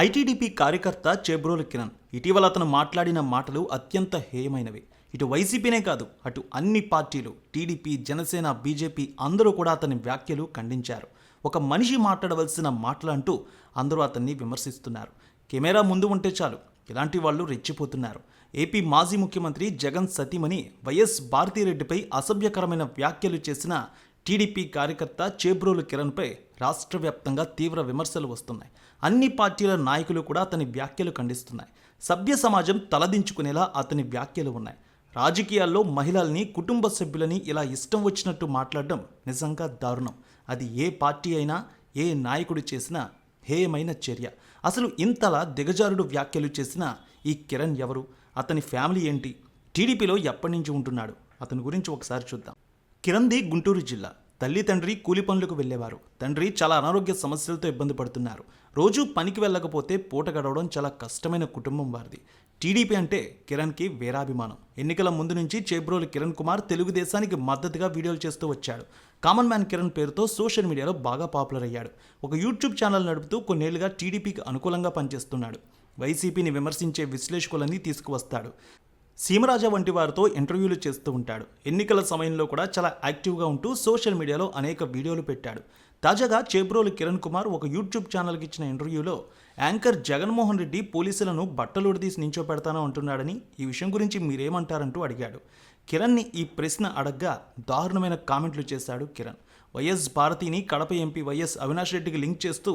ITDP కార్యకర్త చేబ్రోలు కిరణ్. ఇటీవల అతను మాట్లాడిన మాటలు అత్యంత హేయమైనవి. ఇటు వైసీపీనే కాదు అటు అన్ని పార్టీలు టీడీపీ జనసేన బీజేపీ అందరూ కూడా అతని వ్యాఖ్యలు ఖండించారు. ఒక మనిషి మాట్లాడవలసిన మాటలు అంటూ అందరూ అతన్ని విమర్శిస్తున్నారు. కెమెరా ముందు ఉంటే చాలు ఇలాంటి వాళ్ళు రెచ్చిపోతున్నారు. ఏపీ మాజీ ముఖ్యమంత్రి జగన్ సతీమణి వైఎస్ భారతీరెడ్డిపై అసభ్యకరమైన వ్యాఖ్యలు చేసిన టీడీపీ కార్యకర్త చేబ్రోలు కిరణ్పై రాష్ట్ర వ్యాప్తంగా తీవ్ర విమర్శలు వస్తున్నాయి. అన్ని పార్టీల నాయకులు కూడా అతని వ్యాఖ్యలు ఖండిస్తున్నాయి. సభ్య సమాజం తలదించుకునేలా అతని వ్యాఖ్యలు ఉన్నాయి. రాజకీయాల్లో మహిళల్ని కుటుంబ సభ్యులని ఇలా ఇష్టం వచ్చినట్టు మాట్లాడడం నిజంగా దారుణం. అది ఏ పార్టీ అయినా ఏ నాయకుడు చేసినా హేయమైన చర్య. అసలు ఇంతలా దిగజారుడు వ్యాఖ్యలు చేసిన ఈ కిరణ్ ఎవరు? అతని ఫ్యామిలీ ఏంటి? టీడీపీలో ఎప్పటి నుంచి ఉంటున్నాడు? అతని గురించి ఒకసారి చూద్దాం. కిరణ్ది గుంటూరు జిల్లా. తల్లి తండ్రి కూలి పనులకు వెళ్ళేవారు. తండ్రి చాలా అనారోగ్య సమస్యలతో ఇబ్బంది పడుతున్నారు. రోజు పనికి వెళ్ళకపోతే పూట గడవడం చాలా కష్టమైన కుటుంబం వారిది. టీడీపీ అంటే కిరణ్కి వేరాభిమానం. ఎన్నికల ముందు నుంచి చేబ్రోలు కిరణ్ కుమార్ తెలుగుదేశానికి మద్దతుగా వీడియోలు చేస్తూ వచ్చాడు. కామన్ మ్యాన్ కిరణ్ పేరుతో సోషల్ మీడియాలో బాగా పాపులర్ అయ్యాడు. ఒక యూట్యూబ్ ఛానల్ నడుపుతూ కొన్నేళ్ళుగా టీడీపీకి అనుకూలంగా పనిచేస్తున్నాడు. వైసీపీని విమర్శించే విశ్లేషకులన్నీ తీసుకువస్తాడు. సీమరాజా వంటి వారితో ఇంటర్వ్యూలు చేస్తూ ఉంటాడు. ఎన్నికల సమయంలో కూడా చాలా యాక్టివ్గా ఉంటూ సోషల్ మీడియాలో అనేక వీడియోలు పెట్టాడు. తాజాగా చేబ్రోలు కిరణ్ కుమార్ ఒక యూట్యూబ్ ఛానల్కి ఇచ్చిన ఇంటర్వ్యూలో యాంకర్ జగన్మోహన్ రెడ్డి పోలీసులను బట్టలుడిదీసి నించోపెడతానో అంటున్నాడని ఈ విషయం గురించి మీరేమంటారంటూ అడిగాడు. కిరణ్ని ఈ ప్రశ్న అడగ్గా దారుణమైన కామెంట్లు చేశాడు కిరణ్. వైఎస్ భారతిని కడప ఎంపీ వైఎస్ అవినాష్ రెడ్డికి లింక్ చేస్తూ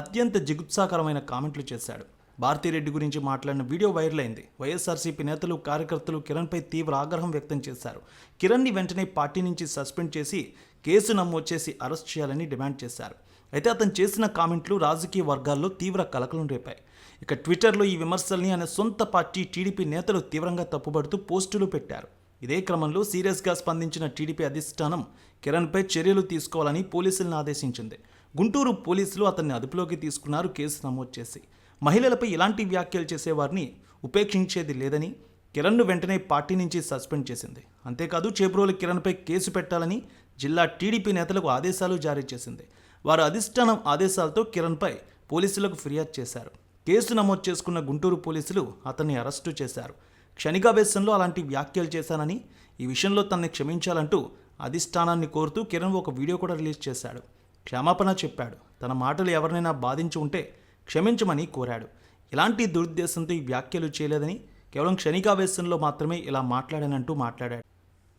అత్యంత జిగుత్సాకరమైన కామెంట్లు చేశాడు. భారతిరెడ్డి గురించి మాట్లాడిన వీడియో వైరల్ అయింది వైఎస్ఆర్సీపీ నేతలు కార్యకర్తలు కిరణ్పై తీవ్ర ఆగ్రహం వ్యక్తం చేశారు. కిరణ్ని వెంటనే పార్టీ నుంచి సస్పెండ్ చేసి కేసు నమోదు చేసి అరెస్ట్ చేయాలని డిమాండ్ చేశారు. అయితే అతను చేసిన కామెంట్లు రాజకీయ వర్గాల్లో తీవ్ర కలకలం రేపాయి. ఇక ట్విట్టర్లో ఈ విమర్శల్ని ఆయన సొంత పార్టీ టీడీపీ నేతలు తీవ్రంగా తప్పుబడుతూ పోస్టులు పెట్టారు. ఇదే క్రమంలో సీరియస్గా స్పందించిన టీడీపీ అధిష్టానం కిరణ్పై చర్యలు తీసుకోవాలని పోలీసులను ఆదేశించింది. గుంటూరు పోలీసులు అతన్ని అదుపులోకి తీసుకున్నారు కేసు నమోదు చేసి. మహిళలపై ఇలాంటి వ్యాఖ్యలు చేసేవారిని ఉపేక్షించేది లేదని కిరణ్ను వెంటనే పార్టీ నుంచి సస్పెండ్ చేసింది. అంతేకాదు చేబ్రోలు కిరణ్పై కేసు పెట్టాలని జిల్లా టీడీపీ నేతలకు ఆదేశాలు జారీ చేసింది. వారు అధిష్టానం ఆదేశాలతో కిరణ్పై పోలీసులకు ఫిర్యాదు చేశారు. కేసు నమోదు చేసుకున్న గుంటూరు పోలీసులు అతన్ని అరెస్టు చేశారు. క్షణికావేశంలో అలాంటి వ్యాఖ్యలు చేశానని ఈ విషయంలో తనని క్షమించాలంటూ అధిష్టానాన్ని కోరుతూ కిరణ్ ఒక వీడియో కూడా రిలీజ్ చేశాడు. క్షమాపణ చెప్పాడు. తన మాటలు ఎవరినైనా బాధించి ఉంటే క్షమించమని కోరాడు. ఎలాంటి దురుద్దేశంతో ఈ వ్యాఖ్యలు చేయలేదని కేవలం క్షణికావేశంలో మాత్రమే ఇలా మాట్లాడానంటూ మాట్లాడాడు.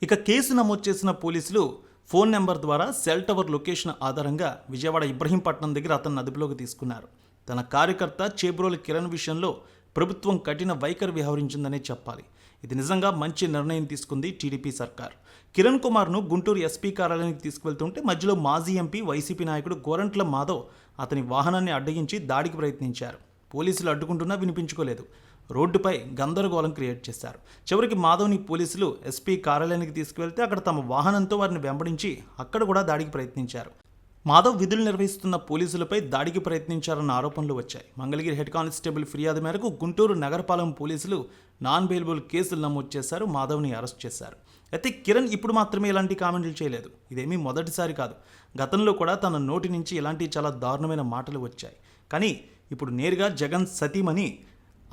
ఇక కేసు నమోదు చేసిన పోలీసులు ఫోన్ నెంబర్ ద్వారా సెల్ టవర్ లొకేషన్ ఆధారంగా విజయవాడ ఇబ్రహీంపట్నం దగ్గర అతన్ని అదుపులోకి తీసుకున్నారు. తన కార్యకర్త చేబ్రోలు కిరణ్ విషయంలో ప్రభుత్వం కఠిన వైఖరి వ్యవహరించిందనే చెప్పాలి. ఇది నిజంగా మంచి నిర్ణయం తీసుకుంది టీడీపీ సర్కార్. కిరణ్ కుమార్ను గుంటూరు ఎస్పీ కార్యాలయానికి తీసుకువెళ్తుంటే మధ్యలో మాజీ ఎంపీ వైసీపీ నాయకుడు గోరంట్ల మాధవ్ అతని వాహనాన్ని అడ్డగించి దాడికి ప్రయత్నించారు. పోలీసులు అడ్డుకుంటున్నా వినిపించుకోలేదు. రోడ్డుపై గందరగోళం క్రియేట్ చేశారు. చివరికి మాధవ్ని పోలీసులు ఎస్పీ కార్యాలయానికి తీసుకువెళ్తే అక్కడ తమ వాహనంతో వారిని వెంబడించి అక్కడ కూడా దాడికి ప్రయత్నించారు. మాధవ్ విధులు నిర్వహిస్తున్న పోలీసులపై దాడికి ప్రయత్నించారన్న ఆరోపణలు వచ్చాయి. మంగళగిరి హెడ్ కానిస్టేబుల్ ఫిర్యాదు మేరకు గుంటూరు నగరపాలెం పోలీసులు నాన్ బెయిలబుల్ కేసులు నమోదు చేశారు మాధవ్ని అరెస్ట్ చేశారు. అయితే కిరణ్ ఇప్పుడు మాత్రమే ఇలాంటి కామెంట్లు చేయలేదు. ఇదేమీ మొదటిసారి కాదు. గతంలో కూడా తన నోటి నుంచి ఇలాంటి చాలా దారుణమైన మాటలు వచ్చాయి. కానీ ఇప్పుడు నేరుగా జగన్ సతీమణి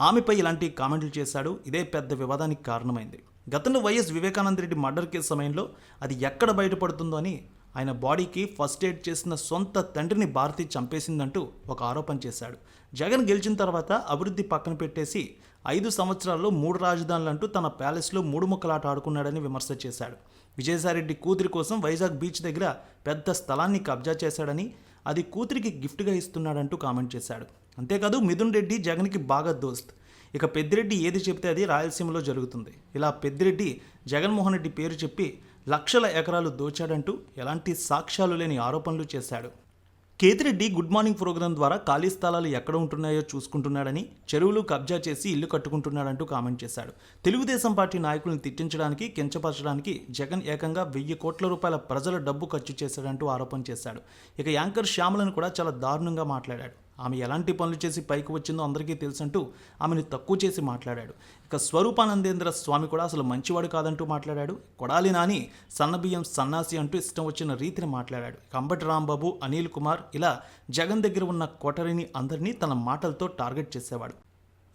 ఆమెపై ఇలాంటి కామెంట్లు చేశాడు. ఇదే పెద్ద వివాదానికి కారణమైంది. గతంలో YS Vivekananda Reddy murder case సమయంలో అది ఎక్కడ బయటపడుతుందో అని ఆయన బాడీకి ఫస్ట్ ఎయిడ్ చేసిన సొంత తండ్రిని భారతి చంపేసిందంటూ ఒక ఆరోపణ చేశాడు. జగన్ గెలిచిన తర్వాత అభివృద్ధి పక్కన పెట్టేసి ఐదు సంవత్సరాల్లో మూడు రాజధానులు అంటూ తన ప్యాలెస్లో మూడు ముక్కలాట ఆడుకున్నాడని విమర్శ చేశాడు. విజయసాయిరెడ్డి కూతురి కోసం వైజాగ్ బీచ్ దగ్గర పెద్ద స్థలాన్ని కబ్జా చేశాడని అది కూతురికి గిఫ్ట్గా ఇస్తున్నాడంటూ కామెంట్ చేశాడు. అంతేకాదు మిథున్ రెడ్డి జగన్కి బాగా దోస్త్. ఇక పెద్దిరెడ్డి ఏది చెప్తే అది రాయలసీమలో జరుగుతుంది. ఇలా పెద్దిరెడ్డి జగన్మోహన్ రెడ్డి పేరు చెప్పి లక్షల ఎకరాలు దోచాడంటూ ఎలాంటి సాక్ష్యాలు లేని ఆరోపణలు చేశాడు. కేతిరెడ్డి గుడ్ మార్నింగ్ ప్రోగ్రాం ద్వారా ఖాళీ స్థలాలు ఎక్కడ ఉంటున్నాయో చూసుకుంటున్నాడని చెరువులు కబ్జా చేసి ఇల్లు కట్టుకుంటున్నాడంటూ కామెంట్ చేశాడు. తెలుగుదేశం పార్టీ నాయకులను తిట్టించడానికి కించపరచడానికి జగన్ ఏకంగా వెయ్యి కోట్ల రూపాయల ప్రజల డబ్బు ఖర్చు చేశాడంటూ ఆరోపణ చేశాడు. ఇక యాంకర్ శ్యామలను కూడా చాలా దారుణంగా మాట్లాడాడు. ఆమె ఎలాంటి పనులు చేసి పైకి వచ్చిందో అందరికీ తెలుసంటూ ఆమెను తక్కువ చేసి మాట్లాడాడు. ఇక స్వరూపానందేంద్ర స్వామి కూడా అసలు మంచివాడు కాదంటూ మాట్లాడాడు. కొడాలి నాని సన్నబియ్యం సన్నాసి అంటూ ఇష్టం వచ్చిన రీతిని మాట్లాడాడు. కంబటి రాంబాబు అనిల్ కుమార్ ఇలా జగన్ దగ్గర ఉన్న కొటరిని అందరినీ తన మాటలతో టార్గెట్ చేసేవాడు.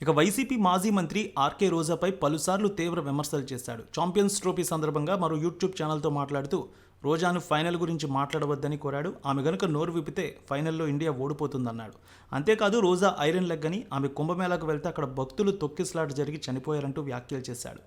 ఇక వైసీపీ మాజీ మంత్రి ఆర్కే రోజాపై పలుసార్లు తీవ్ర విమర్శలు చేశాడు. ఛాంపియన్స్ ట్రోఫీ సందర్భంగా మరో యూట్యూబ్ ఛానల్తో మాట్లాడుతూ రోజాను ఫైనల్ గురించి మాట్లాడవద్దని కోరాడు. ఆమె గనుక నోరు విప్పితే ఫైనల్లో ఇండియా ఓడిపోతుందన్నాడు. అంతేకాదు రోజా ఐరన్ లెగ్ అని ఆమె కుంభమేళాకు వెళ్తే అక్కడ భక్తులు తొక్కిస్లాట జరిగి చనిపోయారంటూ వ్యాఖ్యలు చేశాడు.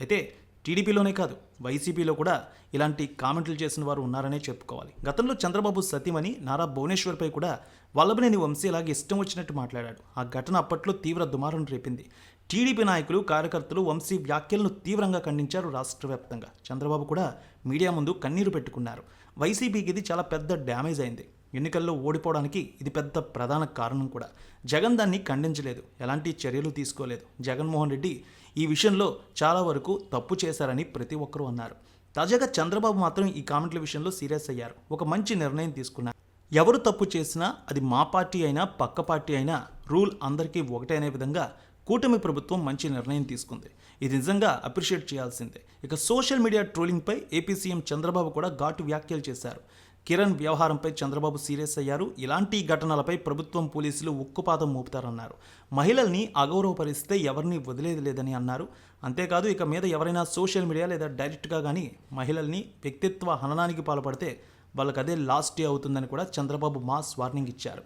అయితే టీడీపీలోనే కాదు వైసీపీలో కూడా ఇలాంటి కామెంట్లు చేసిన వారు ఉన్నారనే చెప్పుకోవాలి. గతంలో చంద్రబాబు సతీమణి నారా భువనేశ్వర్పై కూడా వల్లభనేని వంశీ ఇలాగే ఇష్టం వచ్చినట్టు మాట్లాడాడు. ఆ ఘటన అప్పట్లో తీవ్ర దుమారం రేపింది. టీడీపీ నాయకులు కార్యకర్తలు వంశీ వ్యాఖ్యలను తీవ్రంగా ఖండించారు రాష్ట్ర వ్యాప్తంగా. చంద్రబాబు కూడా మీడియా ముందు కన్నీరు పెట్టుకున్నారు. వైసీపీకి ఇది చాలా పెద్ద డ్యామేజ్ అయింది. ఎన్నికల్లో ఓడిపోవడానికి ఇది పెద్ద ప్రధాన కారణం కూడా. జగన్ దాన్ని ఖండించలేదు. ఎలాంటి చర్యలు తీసుకోలేదు. జగన్మోహన్ రెడ్డి ఈ విషయంలో చాలా వరకు తప్పు చేశారని ప్రతి ఒక్కరూ అన్నారు. తాజాగా చంద్రబాబు మాత్రం ఈ కామెంట్ల విషయంలో సీరియస్ అయ్యారు. ఒక మంచి నిర్ణయం తీసుకున్నారు. ఎవరు తప్పు చేసినా అది మా పార్టీ అయినా పక్క పార్టీ అయినా రూల్ అందరికీ ఒకటే అనే విధంగా కూటమి ప్రభుత్వం మంచి నిర్ణయం తీసుకుంది. ఇది నిజంగా అప్రిషియేట్ చేయాల్సిందే. ఇక సోషల్ మీడియా ట్రోలింగ్పై ఏపీ సీఎం చంద్రబాబు కూడా ఘాటు వ్యాఖ్యలు చేశారు. కిరణ్ వ్యవహారంపై చంద్రబాబు సీరియస్ అయ్యారు. ఇలాంటి ఘటనలపై ప్రభుత్వం పోలీసులు ఉక్కుపాదం మోపుతారన్నారు. మహిళల్ని అగౌరవపరిస్తే ఎవరిని వదిలేది లేదని అన్నారు. అంతేకాదు ఇక మీద ఎవరైనా సోషల్ మీడియా లేదా డైరెక్ట్గా కానీ మహిళల్ని వ్యక్తిత్వ హననానికి పాల్పడితే వాళ్ళకి అదే లాస్ట్ డే అవుతుందని కూడా చంద్రబాబు మాస్ వార్నింగ్ ఇచ్చారు.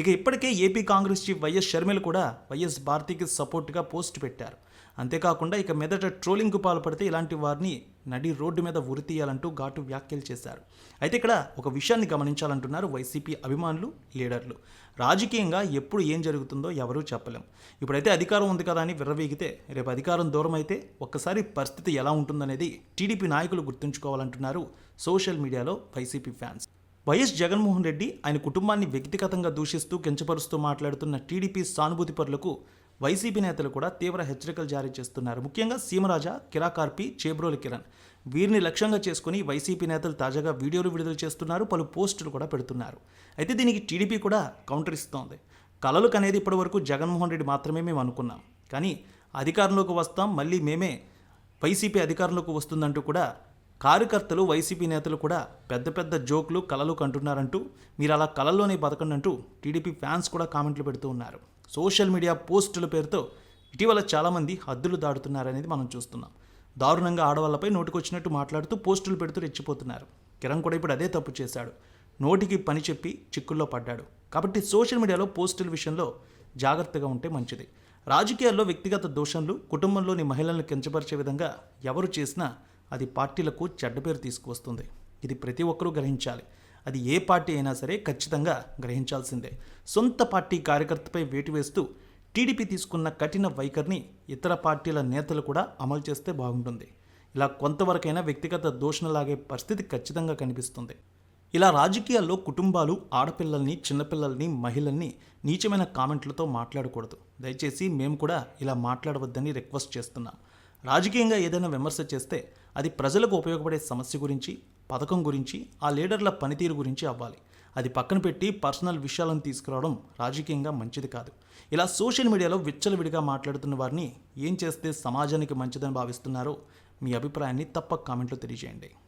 ఇక ఇప్పటికే AP Congress chief YS Sharmila కూడా వైఎస్ భారతికి సపోర్ట్గా పోస్ట్ పెట్టారు. అంతేకాకుండా ఇక మెదట ట్రోలింగ్కు పాల్పడితే ఇలాంటి వారిని నడి రోడ్డు మీద ఉరితీయాలంటూ ఘాటు వ్యాఖ్యలు చేశారు. అయితే ఇక్కడ ఒక విషయాన్ని గమనించాలంటున్నారు వైసీపీ అభిమానులు లీడర్లు. రాజకీయంగా ఎప్పుడు ఏం జరుగుతుందో ఎవరూ చెప్పలేం. ఇప్పుడైతే అధికారం ఉంది కదా అని విర్రవీగితే రేపు అధికారం దూరం అయితే ఒక్కసారి పరిస్థితి ఎలా ఉంటుందనేది టీడీపీ నాయకులు గుర్తుంచుకోవాలంటున్నారు సోషల్ మీడియాలో YCP fans. YS Jaganmohan Reddy ఆయన కుటుంబాన్ని వ్యక్తిగతంగా దూషిస్తూ కించపరుస్తూ మాట్లాడుతున్న టీడీపీ సానుభూతి పరులకు వైసీపీ నేతలు కూడా తీవ్ర హెచ్చరికలు జారీ చేస్తున్నారు. ముఖ్యంగా సీమరాజా కిరాకార్పి చేబ్రోలు కిరణ్. వీరిని లక్ష్యంగా చేసుకుని వైసీపీ నేతలు తాజాగా వీడియోలు విడుదల చేస్తున్నారు పలు పోస్టులు కూడా పెడుతున్నారు. అయితే దీనికి టీడీపీ కూడా కౌంటర్ ఇస్తోంది. కలలు కనేది ఇప్పటివరకు జగన్మోహన్ రెడ్డి మాత్రమే మేము అనుకున్నాం. కానీ అధికారంలోకి వస్తాం మళ్ళీ మేమే వైసీపీ అధికారంలోకి వస్తుందంటూ కూడా కార్యకర్తలు వైసీపీ నేతలు కూడా పెద్ద పెద్ద జోకులు కలలు కంటున్నారంటూ మీరు అలా కలల్లోనే బతకండి అంటూ టీడీపీ ఫ్యాన్స్ కూడా కామెంట్లు పెడుతూ ఉన్నారు. సోషల్ మీడియా పోస్టుల పేరుతో ఇటీవల చాలామంది హద్దులు దాడుతున్నారనేది మనం చూస్తున్నాం. దారుణంగా ఆడవాళ్ళపై నోటికొచ్చినట్టు మాట్లాడుతూ పోస్టులు పెడుతూ రెచ్చిపోతున్నారు. కిరణ్ కూడా ఇప్పుడు అదే తప్పు చేశాడు. నోటికి పని చెప్పి చిక్కుల్లో పడ్డాడు. కాబట్టి సోషల్ మీడియాలో పోస్టుల విషయంలో జాగ్రత్తగా ఉంటే మంచిది. రాజకీయాల్లో వ్యక్తిగత దోషంలు కుటుంబంలోని మహిళలను కించపరిచే విధంగా ఎవరు చేసినా అది పార్టీలకు చెడ్డ పేరు తీసుకువస్తుంది. ఇది ప్రతి ఒక్కరూ గ్రహించాలి. అది ఏ పార్టీ అయినా సరే ఖచ్చితంగా గ్రహించాల్సిందే. సొంత పార్టీ కార్యకర్తపై వేటు వేస్తూ టీడీపీ తీసుకున్న కఠిన వైఖరిని ఇతర పార్టీల నేతలు కూడా అమలు చేస్తే బాగుంటుంది. ఇలా కొంతవరకైనా వ్యక్తిగత దూషణలాగే పరిస్థితి ఖచ్చితంగా కనిపిస్తుంది. ఇలా రాజకీయాల్లో కుటుంబాలు ఆడపిల్లల్ని చిన్నపిల్లల్ని మహిళల్ని నీచమైన కామెంట్లతో మాట్లాడకూడదు. దయచేసి మేము కూడా ఇలా మాట్లాడవద్దని రిక్వెస్ట్ చేస్తున్నాం. రాజకీయంగా ఏదైనా విమర్శ చేస్తే అది ప్రజలకు ఉపయోగపడే సమస్య గురించి పథకం గురించి ఆ లీడర్ల పనితీరు గురించి అవ్వాలి. అది పక్కన పెట్టి పర్సనల్ విషయాలను తీసుకురావడం రాజకీయంగా మంచిది కాదు. ఇలా సోషల్ మీడియాలో విచ్చలవిడిగా మాట్లాడుతున్న వారిని ఏం చేస్తే సమాజానికి మంచిదని భావిస్తున్నారో మీ అభిప్రాయాన్ని తప్పక కామెంట్లో తెలియజేయండి.